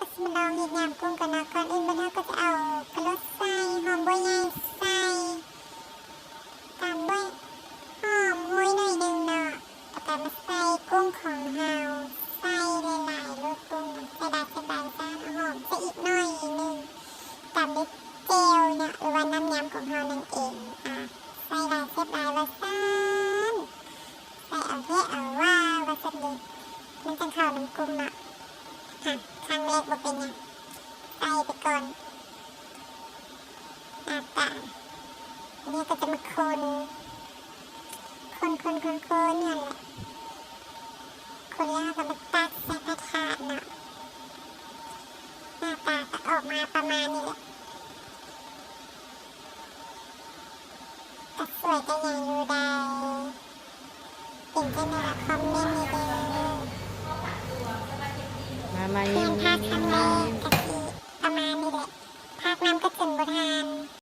ก็จะมาลองเห็ดยำกุ้งกันนะก่อนอื่นบ้านเราก็จะเอากระโดใส่หอมบัวใหญ่ใส่ตามด้วยหอมหุยหน่อยหนึ่งเนาะแล้วก็มาใส่กุ้งของเฮาใส่หลายๆลูกกุ้งใส่ดาใส่ดาจ้าหอมใส่อีกหน่อยหนึ่งตามด้วยเจลเนี่ยหรือว่าน้ำยำของเฮานั่นเองอะใส่หลายเสียบลายว่าซ้ำใส่เอาเทเอาว่าว่าสักดีมันจะเข้าน้ำกุ้งเนาะค่ะ ครั้งแรกบ่เป็นหยังใส่ไปก่อนหน้าตาเนี่ยก็จะมาคนคนคนคนคนนั่นแหละคนแล้วก็มาตักใส่กระถาดเนาะหน้าตาก็ออกมาประมาณนี้แหละก็สวยก็ยังอยู่ได้เป็นจังไดล่ะคอมเมนต์นี่ 妈ม่